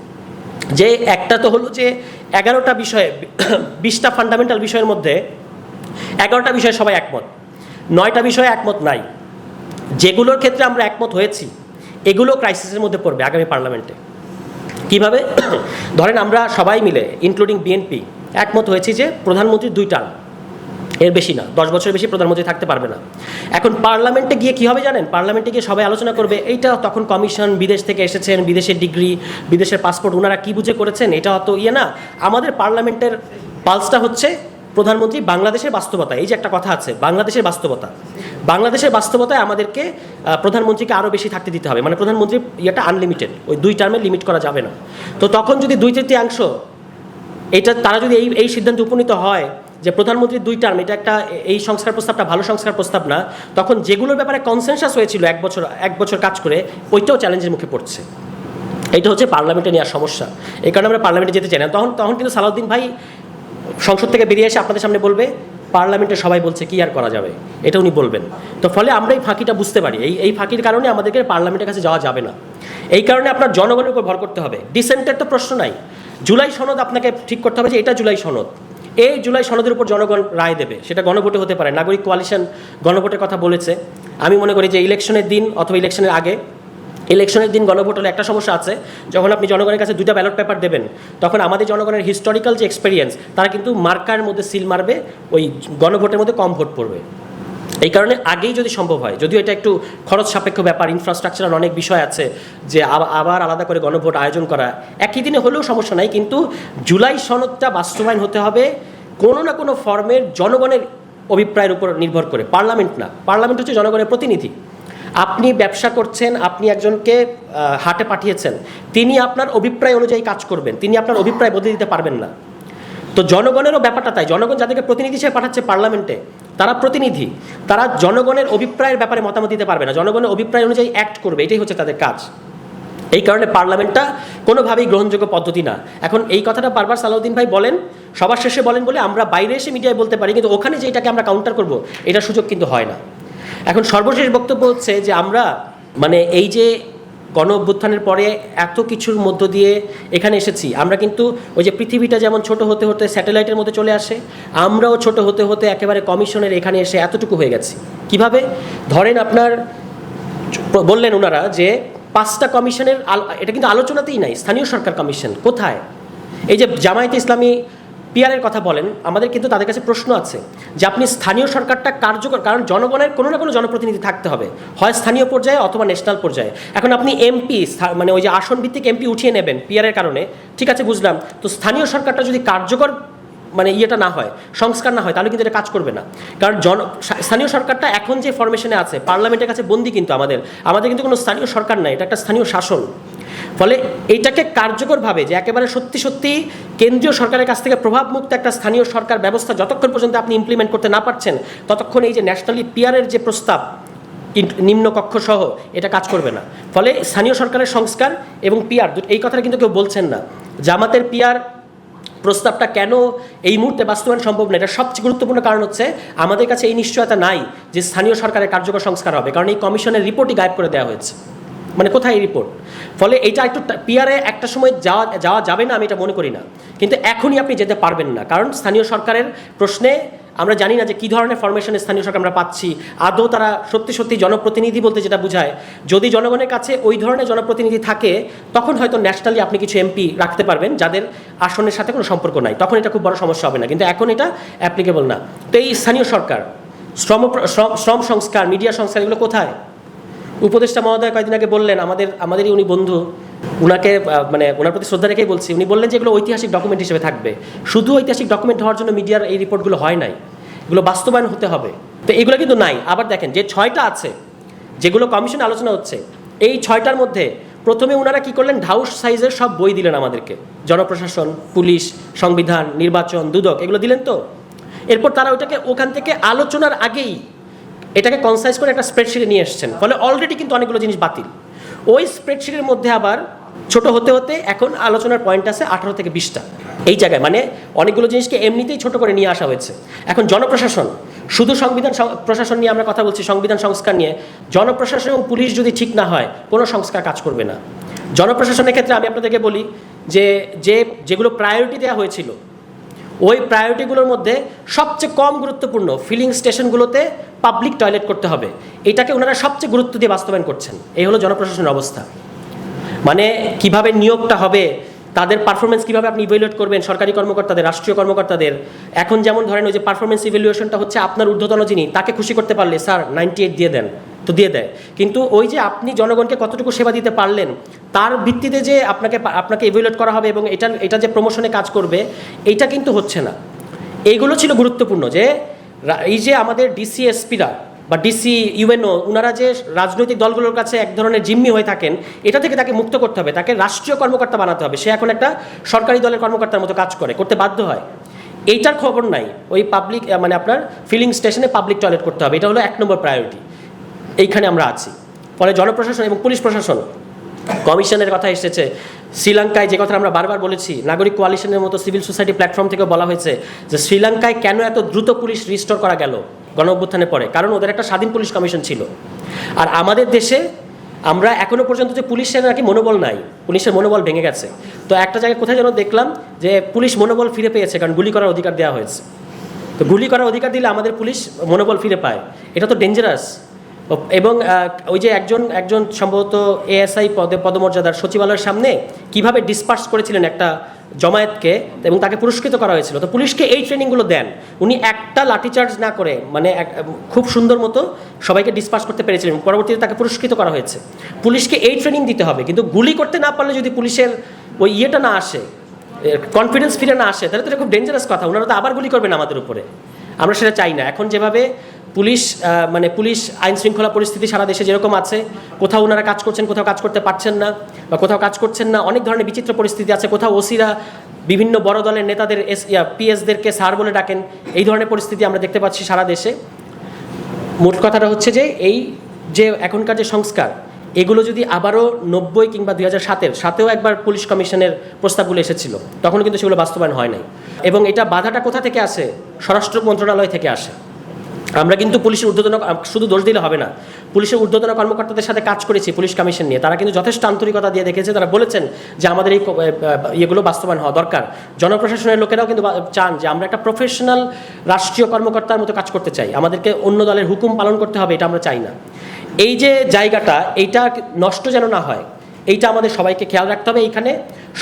যে একটা তো হলো যে এগারোটা বিষয়ে, বিশটা ফান্ডামেন্টাল বিষয়ের মধ্যে এগারোটা বিষয়ে সবাই একমত। নয়টা বিষয়ে একমত নাই। যেগুলোর ক্ষেত্রে আমরা একমত হয়েছি এগুলো ক্রাইসিসের মধ্যে পড়বে আগামী পার্লামেন্টে কীভাবে? ধরেন আমরা সবাই মিলে ইনক্লুডিং বিএনপি একমত হয়েছি যে প্রধানমন্ত্রী দুই টার্ম এর বেশি না, দশ বছরের বেশি প্রধানমন্ত্রী থাকতে পারবে না। এখন পার্লামেন্টে গিয়ে কী হবে জানেন? পার্লামেন্টে গিয়ে সবাই আলোচনা করবে, এইটা তখন কমিশন বিদেশ থেকে এসেছেন, বিদেশের ডিগ্রি বিদেশের পাসপোর্ট ওনারা কী বুঝে করেছেন? এটা অত ইয়ে না। আমাদের পার্লামেন্টের পালসটা হচ্ছে প্রধানমন্ত্রী বাংলাদেশের বাস্তবতা। এই যে একটা কথা আছে, বাংলাদেশের বাস্তবতা। বাংলাদেশের বাস্তবতায় আমাদেরকে প্রধানমন্ত্রীকে আরও বেশি থাকতে দিতে হবে। মানে প্রধানমন্ত্রী ইয়েটা আনলিমিটেড ওই দুই টার্মে লিমিট করা যাবে না। তো তখন যদি দুই তৃতীয়াংশ, এটা তারা যদি এই এই সিদ্ধান্তে উপনীত হয় যে প্রধানমন্ত্রীর দুই টার্ম এটা একটা এই সংস্কার প্রস্তাবটা ভালো সংস্কার প্রস্তাব না, তখন যেগুলোর ব্যাপারে কনসেনসাস হয়েছিল এক বছর এক বছর কাজ করে, ওইটাও চ্যালেঞ্জের মুখে পড়ছে। এটা হচ্ছে পার্লামেন্টে নেওয়ার সমস্যা। এই কারণে আমরা পার্লামেন্টে যেতে চাই না। তখন তখন কিন্তু সালাউদ্দিন ভাই সংসদ থেকে বেরিয়ে এসে আপনাদের সামনে বলবে পার্লামেন্টে সবাই বলছে, কি আর করা যাবে? এটা উনি বলবেন। তো ফলে আমরা এই ফাঁকিটা বুঝতে পারি। এই এই ফাঁকির কারণে আমাদেরকে পার্লামেন্টের কাছে যাওয়া যাবে না। এই কারণে আপনার জনগণের উপর ভর করতে হবে। ডিসেন্টের তো প্রশ্ন নাই। জুলাই সনদ আপনাকে ঠিক করতে হবে যে এটা জুলাই সনদ। এই জুলাই সনদের উপর জনগণ রায় দেবে। সেটা গণভোটে হতে পারে। নাগরিক কোয়ালিশন গণভোটের কথা বলেছে। আমি মনে করি যে ইলেকশনের দিন অথবা ইলেকশনের আগে ইলেকশনের দিন গণভোট হলে একটা সমস্যা আছে, যখন আপনি জনগণের কাছে দুটা ব্যালট পেপার দেবেন, তখন আমাদের জনগণের হিস্টোরিক্যাল যে এক্সপিরিয়েন্স তারা কিন্তু মার্কার মধ্যে সিল মারবে, ওই গণভোটের মধ্যে কম ভোট পড়বে। এই কারণে আগেই যদি সম্ভব হয়, যদিও এটা একটু খরচ সাপেক্ষ ব্যাপার ইনফ্রাস্ট্রাকচারের অনেক বিষয় আছে, যে আব- আবার আলাদা করে গণভোট আয়োজন করা, একই দিনে হলেও সমস্যা নাই, কিন্তু জুলাই সনদটা বাস্তবায়ন হতে হবে, কোনো না কোনো ফর্মের জনগণের অভিপ্রায়ের উপর নির্ভর করে, পার্লামেন্ট না, পার্লামেন্ট হচ্ছে জনগণের প্রতিনিধি। আপনি ব্যবসা করছেন, আপনি একজনকে হাটে পাঠিয়েছেন, তিনি আপনার অভিপ্রায় অনুযায়ী কাজ করবেন, তিনি আপনার অভিপ্রায় বদলে দিতে পারবেন না। তো জনগণেরও ব্যাপারটা তাই, জনগণ যাদেরকে প্রতিনিধি হিসেবে পাঠাচ্ছে পার্লামেন্টে, তারা প্রতিনিধি, তারা জনগণের অভিপ্রায়ের ব্যাপারে মতামত দিতে পারবে না, জনগণের অভিপ্রায় অনুযায়ী অ্যাক্ট করবে, এটাই হচ্ছে তাদের কাজ। এই কারণে পার্লামেন্টটা কোনোভাবেই গ্রহণযোগ্য পদ্ধতি না। এখন এই কথাটা বারবার সালাউদ্দিন ভাই বলেন, সবার শেষে বলেন বলে আমরা বাইরে এসে মিডিয়ায় বলতে পারি, কিন্তু ওখানে যে এটাকে আমরা কাউন্টার করব এটার সুযোগ কিন্তু হয় না। এখন সর্বশেষ বক্তব্য হচ্ছে যে আমরা মানে এই যে গণ অভ্যুত্থানের পরে এত কিছুর মধ্য দিয়ে এখানে এসেছি, আমরা কিন্তু ওই যে পৃথিবীটা যেমন ছোট হতে হতে স্যাটেলাইটের মধ্যে চলে আসে, আমরাও ছোট হতে হতে একেবারে কমিশনের এখানে এসে এতটুকু হয়ে গেছি। কীভাবে? ধরেন আপনার, বললেন ওনারা যে পাঁচটা কমিশনের এটা কিন্তু আলোচনাতেই নাই, স্থানীয় সরকার কমিশন কোথায়? এই যে জামায়াতে ইসলামী পিয়ারের কথা বলেন, আমাদের কিন্তু তাদের কাছে প্রশ্ন আছে যে আপনি স্থানীয় সরকারটা কার্যকর, কারণ জনগণের কোনো না কোনো জনপ্রতিনিধি থাকতে হবে। হয় স্থানীয় পর্যায়ে অথবা ন্যাশনাল পর্যায়ে। এখন আপনি এমপি মানে ওই যে আসন ভিত্তিক এমপি উঠিয়ে নেবেন পিয়ারের কারণে, ঠিক আছে, বুঝলাম। তো স্থানীয় সরকারটা যদি কার্যকর মানে ইয়েটা না হয়, সংস্কার না হয়, তাহলে কিন্তু এটা কাজ করবে না। কারণ জন স্থানীয় সরকারটা এখন যে ফরমেশনে আছে পার্লামেন্টের কাছে বন্দি কিন্তু আমাদের। আমাদের কিন্তু কোনো স্থানীয় সরকার নাই, এটা একটা স্থানীয় শাসন। ফলে এইটাকে কার্যকরভাবে যে একেবারে সত্যি সত্যি কেন্দ্রীয় সরকারের কাছ থেকে প্রভাবমুক্ত একটা স্থানীয় সরকার ব্যবস্থা যতক্ষণ পর্যন্ত আপনি ইমপ্লিমেন্ট করতে না পারছেন, ততক্ষণ এই যে ন্যাশনালি পিয়ারের যে প্রস্তাব নিম্নকক্ষ সহ এটা কাজ করবে না। ফলে স্থানীয় সরকারের সংস্কার এবং পিয়ার এই কথাটা কিন্তু কেউ বলছেন না। জামাতের পিয়ার প্রস্তাবটা কেন এই মুহূর্তে বাস্তবায়ন সম্ভব না? এটা সবচেয়ে গুরুত্বপূর্ণ কারণ হচ্ছে আমাদের কাছে এই নিশ্চয়তা নাই যে স্থানীয় সরকারের কার্যকর সংস্কার হবে, কারণ এই কমিশনের রিপোর্টই গায়েব করে দেওয়া হয়েছে। মানে কোথায় রিপোর্ট ফলে এটা একটু পিয়ারে একটা সময় যাওয়া যাওয়া যাবে না, আমি এটা মনে করি না। কিন্তু এখনই আপনি যেতে পারবেন না। কারণ স্থানীয় সরকারের প্রশ্নে আমরা জানি না যে কী ধরনের ফরমেশনে স্থানীয় সরকার আমরা পাচ্ছি। আদৌ তারা সত্যি সত্যি জনপ্রতিনিধি বলতে যেটা বোঝায়, যদি জনগণের কাছে ওই ধরনের জনপ্রতিনিধি থাকে, তখন হয়তো ন্যাশনালি আপনি কিছু এমপি রাখতে পারবেন, যাদের আসনের সাথে কোনো সম্পর্ক নাই। তখন এটা খুব বড় সমস্যা হবে না। কিন্তু এখন এটা অ্যাপ্লিকেবল না। তো এই স্থানীয় সরকার, শ্রম- শ্রম সংস্কার মিডিয়া সংস্কার, এগুলো কোথায়? উপদেষ্টা মহোদয় কয়েকদিন আগে বললেন, আমাদের, আমাদেরই উনি বন্ধু। উনাকে মানে ওনার প্রতি শ্রদ্ধা রেখেই বলছি। উনি বললেন যে এগুলো ঐতিহাসিক ডকুমেন্ট হিসেবে থাকবে। শুধু ঐতিহাসিক ডকুমেন্ট হওয়ার জন্য মিডিয়ার এই রিপোর্টগুলো হয় নাই। এগুলো বাস্তবায়ন হতে হবে। তো এগুলো কিন্তু নাই। আবার দেখেন, যে ছয়টা আছে, যেগুলো কমিশনে আলোচনা হচ্ছে, এই ছয়টার মধ্যে প্রথমে ওনারা কি করলেন? ঢাউস সাইজের সব বই দিলেন আমাদেরকে। জনপ্রশাসন, পুলিশ, সংবিধান, নির্বাচন, দুদক, এগুলো দিলেন তো? এরপর তারা ওইটাকে ওখান থেকে আলোচনার আগেই এটাকে কনসাইজ করে একটা স্প্রেডশিটে নিয়ে এসেছেন। ফলে অলরেডি কিন্তু অনেকগুলো জিনিস বাতিল। ওই স্প্রেডশিটের মধ্যে আবার ছোট হতে হতে এখন আলোচনার পয়েন্ট আছে আঠারো থেকে বিশটা। এই জায়গায় মানে অনেকগুলো জিনিসকে এমনিতেই ছোট করে নিয়ে আসা হয়েছে। এখন জনপ্রশাসন, শুধু সংবিধান প্রশাসন নিয়ে আমরা কথা বলছি, সংবিধান সংস্কার নিয়ে, জনপ্রশাসন এবং পুলিশ যদি ঠিক না হয়, কোনো সংস্কার কাজ করবে না। জনপ্রশাসনের ক্ষেত্রে আমি আপনাদেরকে বলি যে যে, যেগুলো প্রায়োরিটি দেওয়া হয়েছিল ওই প্রায়োরিটিগুলোর মধ্যে সবচেয়ে কম গুরুত্বপূর্ণ ফিলিং স্টেশনগুলোতে পাবলিক টয়লেট করতে হবে। এটাকে ওনারা সবচেয়ে গুরুত্ব দিয়ে বাস্তবায়ন করছেন। এই হলো জনপ্রশাসনের অবস্থা। মানে কীভাবে নিয়োগটা হবে তাদের পারফরমেন্স কীভাবে আপনি ইভ্যালুয়েট করবেন? সরকারি কর্মকর্তাদের, রাষ্ট্রীয় কর্মকর্তাদের? এখন যেমন ধরেন ওই যে পারফরমেন্স ইভ্যালুয়েশনটা হচ্ছে আপনার ঊর্ধ্বতন যিনি, তাকে খুশি করতে পারলে, স্যার নাইনটি এইট দিয়ে দেন। তো দিয়ে দেয়। কিন্তু ওই যে আপনি জনগণকে কতটুকু সেবা দিতে পারলেন, তার ভিত্তিতে যে আপনাকে আপনাকে ইভ্যালুয়েট করা হবে এবং এটা এটা যে প্রমোশনে কাজ করবে এইটা কিন্তু হচ্ছে না। এইগুলো ছিল গুরুত্বপূর্ণ যে এই যে আমাদের ডিসিএসপিরা বা ডিসি ইউএনও ওনারা যে রাজনৈতিক দলগুলোর কাছে এক ধরনের জিম্মি হয়ে থাকেন, এটা থেকে তাকে মুক্ত করতে হবে, তাকে রাষ্ট্রীয় কর্মকর্তা বানাতে হবে। সে এখন একটা সরকারি দলের কর্মকর্তার মতো কাজ করে, করতে বাধ্য হয়। এইটার খবর নাই, ওই পাবলিক মানে আপনার ফিলিং স্টেশনে পাবলিক টয়লেট করতে হবে, এটা হলো এক নম্বর প্রায়োরিটি এইখানে আমরা আছি। ফলে জনপ্রশাসন এবং পুলিশ প্রশাসন কমিশনের কথা এসেছে। শ্রীলঙ্কায় যে কথা আমরা বারবার বলেছি, নাগরিক কোয়ালিশনের মতো সিভিল সোসাইটি প্ল্যাটফর্ম থেকে বলা হয়েছে যে শ্রীলঙ্কায় কেন এত দ্রুত পুলিশ রিস্টোর করা গেল গণ অভ্যুত্থানের পরে? কারণ ওদের একটা স্বাধীন পুলিশ কমিশন ছিল। আর আমাদের দেশে আমরা এখনও পর্যন্ত যে পুলিশের নাকি মনোবল নাই, পুলিশের মনোবল ভেঙে গেছে। তো একটা জায়গায় কোথায় যেন দেখলাম যে পুলিশ মনোবল ফিরে পেয়েছে, কারণ গুলি করার অধিকার দেওয়া হয়েছে। তো গুলি করার অধিকার দিলে আমাদের পুলিশ মনোবল ফিরে পায়। এটা তো ডেঞ্জারাস এবং ওই যে একজন একজন সম্ভবত এএসআই পদে পদমর্যাদার সচিবালয়ের সামনে কীভাবে ডিসপার্স করেছিলেন একটা জমায়েতকে এবং তাকে পুরস্কৃত করা হয়েছিল। তো পুলিশকে এই ট্রেনিংগুলো দেন। উনি একটা লাঠিচার্জ না করে মানে খুব সুন্দর মতো সবাইকে ডিসপার্স করতে পেরেছিলেন পরবর্তীতে তাকে পুরস্কৃত করা হয়েছে। পুলিশকে এই ট্রেনিং দিতে হবে, কিন্তু গুলি করতে না পারলে যদি পুলিশের ওই ইয়েটা না আসে কনফিডেন্স ফিরে না আসে, তাহলে তো এটা খুব ডেঞ্জারাস কথা। ওনারা তো আবার গুলি করবেন আমাদের উপরে। আমরা সেটা চাই না। এখন যেভাবে পুলিশ মানে পুলিশ আইন শৃঙ্খলা পরিস্থিতি সারা দেশে যেরকম আছে, কোথাও ওনারা কাজ করছেন, কোথাও কাজ করতে পারছেন না, বা কোথাও কাজ করছেন না, অনেক ধরনের বিচিত্র পরিস্থিতি আছে। কোথাও ওসিরা বিভিন্ন বড় দলের নেতাদের এস পিএসদেরকে স্যার বলে ডাকেন, এই ধরনের পরিস্থিতি আমরা দেখতে পাচ্ছি সারা দেশে। মোট কথাটা হচ্ছে যে, এই যে এখনকার যে সংস্কার, এগুলো যদি আবারও নব্বই কিংবা দুই হাজার সাতের সাথেও একবার পুলিশ কমিশনের প্রস্তাবগুলো এসেছিল তখন কিন্তু সেগুলো বাস্তবায়ন হয় নাই। এবং এটা বাধাটা কোথা থেকে আসে? স্বরাষ্ট্র মন্ত্রণালয় থেকে আসে। আমরা কিন্তু পুলিশের ঊর্ধ্বতন শুধু দোষ দিলে হবে না। পুলিশের ঊর্ধ্বতন কর্মকর্তাদের সাথে কাজ করেছি, পুলিশ কমিশন নিয়ে। তারা কিন্তু যথেষ্ট আন্তরিকতা দিয়ে দেখেছে। তারা বলেছেন যে আমাদের এই ইয়েগুলো বাস্তবায়ন হওয়া দরকার। জনপ্রশাসনের লোকেরাও কিন্তু চান যে আমরা একটা প্রফেশনাল রাষ্ট্রীয় কর্মকর্তার মতো কাজ করতে চাই। আমাদেরকে অন্য দলের হুকুম পালন করতে হবে, এটা আমরা চাই না। এই যে জায়গাটা, এইটা নষ্ট যেন না হয়, এইটা আমাদের সবাইকে খেয়াল রাখতে হবে এইখানে।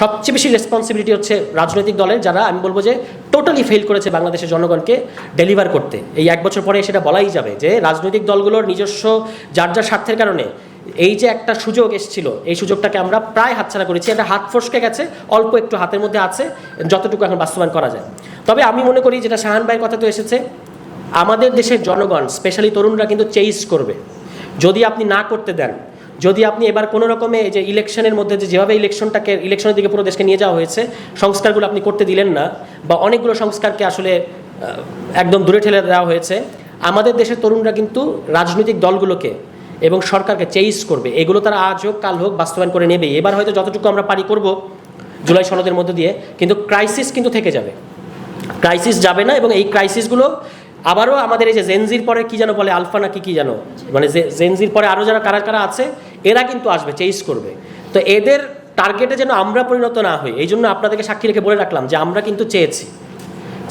সবচেয়ে বেশি রেসপন্সিবিলিটি হচ্ছে রাজনৈতিক দলের, যারা আমি বলব যে টোটালি ফেল করেছে বাংলাদেশের জনগণকে ডেলিভার করতে। এই এক বছর পরে সেটা বলাই যাবে যে রাজনৈতিক দলগুলোর নিজস্ব যার যার স্বার্থের কারণে এই যে একটা সুযোগ এসেছিল, এই সুযোগটাকে আমরা প্রায় হাতছাড়া করেছি। একটা হাত ফসকে গেছে, অল্প একটু হাতের মধ্যে আছে, যতটুকু এখন বাস্তবায়ন করা যায়। তবে আমি মনে করি যেটা শাহান ভাইয়ের কথা তো এসেছে, আমাদের দেশের জনগণ স্পেশালি তরুণরা কিন্তু চেইস করবে। যদি আপনি না করতে দেন যদি আপনি এবার কোনো রকমে যে ইলেকশনের মধ্যে যে যেভাবে ইলেকশনটাকে, ইলেকশনের দিকে পুরো দেশকে নিয়ে যাওয়া হয়েছে, সংস্কারগুলো আপনি করতে দিলেন না, বা অনেকগুলো সংস্কারকে আসলে একদম দূরে ঠেলে দেওয়া হয়েছে, আমাদের দেশের তরুণরা কিন্তু রাজনৈতিক দলগুলোকে এবং সরকারকে চেইস করবে। এগুলো তারা আজ হোক, কাল হোক, বাস্তবায়ন করে নেবে। এবার হয়তো যতটুকু আমরা পারি করব জুলাই সনদের মধ্যে দিয়ে, কিন্তু ক্রাইসিস কিন্তু থেকে যাবে। ক্রাইসিস যাবে না এবং এই ক্রাইসিসগুলো আবারও আমাদের এই যে জেনজির পরে কি যেন বলে, আলফা নাকি কি যেন মানে জেনজির পরে আরও যারা কারা কারা আছে, এরা কিন্তু আসবে চেইস করবে। তো এদের টার্গেটে যেন আমরা পরিণত না হই, এই জন্য আপনাদেরকে সাক্ষী রেখে বলে রাখলাম যে আমরা কিন্তু চেয়েছি।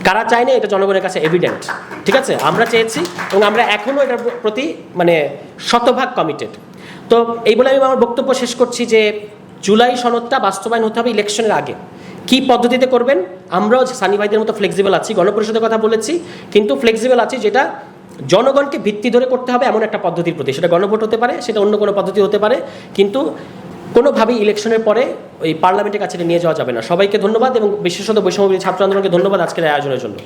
কারা চায় এটা জনগণের কাছে এভিডেন্ট ঠিক আছে? আমরা চেয়েছি এবং আমরা এখনও এটার প্রতি মানে শতভাগ কমিটেড তো এই বলে আমি আমার বক্তব্য শেষ করছি যে, জুলাই সনদটা বাস্তবায়ন হতে হবে ইলেকশনের আগে। কি পদ্ধতিতে করবেন? আমরাও সানি ভাইদের মতো ফ্লেক্সিবল আছি, গণপরিষদের কথা বলেছি, কিন্তু ফ্লেক্সিবল আছি যেটা জনগণকে ভিত্তি ধরে করতে হবে এমন একটা পদ্ধতির প্রতি। সেটা গণভোট হতে পারে, সেটা অন্য কোনো পদ্ধতি হতে পারে, কিন্তু কোনোভাবেই ইলেকশনের পরে ওই পার্লামেন্টের কাছে নিয়ে যাওয়া যাবে না। সবাইকে ধন্যবাদ এবং বিশেষত বৈষম্য ছাত্র আন্দোলনকে ধন্যবাদ আজকের আয়োজনের জন্য।